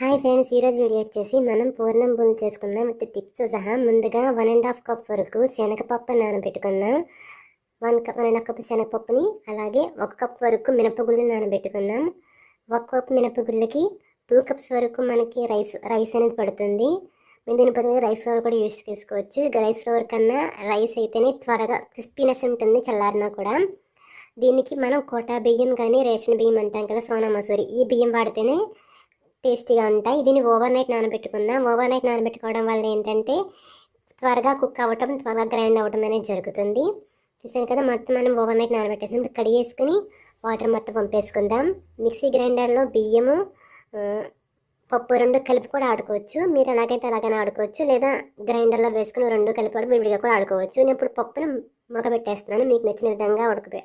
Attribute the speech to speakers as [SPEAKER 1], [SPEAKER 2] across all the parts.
[SPEAKER 1] Hi friends ఈరోజు video వచ్చేసి మనం పూర్ణం బుల్ చేసుకుందాం. విత్ టిప్స్ సహా ముందుగా వన్ అండ్ హాఫ్ కప్ వరకు శనగపప్పు నానబెట్టుకుందాం. One cup one and half cup శనగపప్పుని అలాగే ఒక కప్ వరకు మినపగుళ్ళు నానబెట్టుకుందాం. ఒక కప్ మినపగుళ్ళకి టూ కప్స్ వరకు మనకి రైస్ రైస్ అనేది పడుతుంది. మీరు దీని బదులు రైస్ ఫ్లవర్ కూడా యూస్ చేసుకోవచ్చు. రైస్ ఫ్లవర్ కన్నా రైస్ అయితేనే త్వరగా క్రిస్పీనెస్ ఉంటుంది చల్లారినా కూడా. దీనికి మనం కోటా బియ్యం కానీ రేషన్ బియ్యం అంటాం కదా సోనా మసూరి. ఈ బియ్యం వాడితేనే టేస్టీగా ఉంటాయి. దీన్ని ఓవర్ నైట్ నానబెట్టుకుందాం. ఓవర్ నైట్ నానబెట్టుకోవడం వల్ల ఏంటంటే త్వరగా కుక్ అవ్వటం త్వరగా గ్రైండ్ అవ్వటం అనేది జరుగుతుంది. చూసాను కదా మొత్తం మనం ఓవర్ నైట్ నానబెట్టేసాం. ఇప్పుడు కడిగేసుకుని వాటర్ మొత్తం పంపేసుకుందాం. మిక్సీ గ్రైండర్లో బియ్యము పప్పు రెండు కలిపి కూడా ఆడుకోవచ్చు. మీరు ఎలాగైతే అలాగైనా ఆడుకోవచ్చు. లేదా గ్రైండర్లో వేసుకుని రెండు కలిపి కూడా విడివిడిగా కూడా ఆడుకోవచ్చు. నేను ఇప్పుడు పప్పును ఉడకబెట్టేస్తున్నాను మీకు నచ్చిన విధంగా ఉడకబె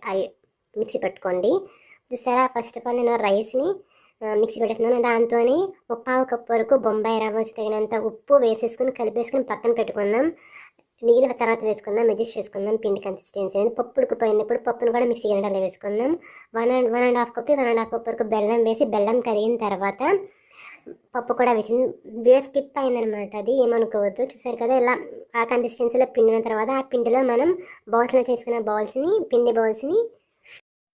[SPEAKER 1] మిక్సీ పెట్టుకోండి. చూసారా ఫస్ట్ ఆఫ్ ఆల్ నేను రైస్ని మిక్సీ పెట్టేస్తున్నాను దాంతో ముప్పావు కప్పు వరకు బొంబాయి రవ్వ వచ్చి తగినంత ఉప్పు వేసేసుకుని కలిపేసుకుని పక్కన పెట్టుకుందాం. నీళ్ళు తర్వాత వేసుకుందాం అడ్జస్ట్ చేసుకుందాం పిండి కన్సిస్టెన్సీ అనేది. పప్పు ఉడికిపోయినప్పుడు పప్పును కూడా మిక్సీ గిన్నెలో వేసుకుందాం. One and one and half cup one and half cup వరకు బెల్లం వేసి బెల్లం కరిగిన తర్వాత పప్పు కూడా వేసింది వేడి స్కిప్ అయిందనమాట అది ఏమనుకోవద్దు. చూసారు కదా ఇలా ఆ కన్సిస్టెన్సీలో పిండిన తర్వాత ఆ పిండిలో మనం బౌల్స్లో చేసుకున్న బౌల్స్ని పిండి బౌల్స్ని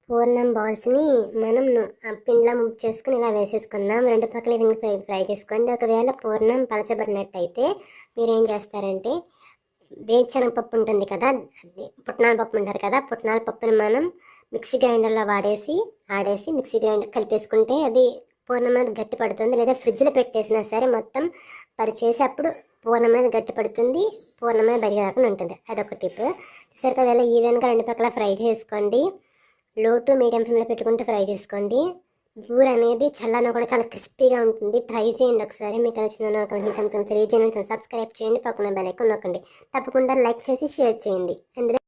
[SPEAKER 1] పూర్ణం బాల్స్ని మనం పిండిలో ముక్ చేసుకుని ఇలా వేసేసుకుందాం. రెండు పక్కల రింగ్ ఫ్రై ఫ్రై చేసుకోండి. ఒకవేళ పూర్ణం పలచబడినట్టయితే మీరు ఏం చేస్తారంటే వేరుశనగపప్పు ఉంటుంది కదా అది పుట్నాల పప్పు ఉంటారు కదా పుట్నాల పప్పుని మనం మిక్సీ గ్రైండర్లో వాడేసి ఆడేసి మిక్సీ గ్రైండర్ కలిపేసుకుంటే అది పూర్ణం అనేది గట్టి పడుతుంది. లేదా ఫ్రిడ్జ్లో పెట్టేసినా సరే మొత్తం పరిచేసి అప్పుడు పూర్ణం అనేది గట్టి పడుతుంది. పూర్ణం అనేది బయట రాకుండా ఉంటుంది. అదొక టిప్. సరే కదా ఈవెన్గా రెండు పక్కల ఫ్రై చేసుకోండి. లో టు మీడియం ఫ్లేమ్లో పెట్టుకుంటూ ఫ్రై చేసుకోండి. బూర అనేది చల్లన కూడా చాలా క్రిస్పీగా ఉంటుంది. ట్రై చేయండి ఒకసారి. మీకు నచ్చిన సబ్స్క్రైబ్ చేయండి. పక్కన బెల్ ఐకాన్ నొక్కండి. తప్పకుండా లైక్ చేసి షేర్ చేయండి. అందులో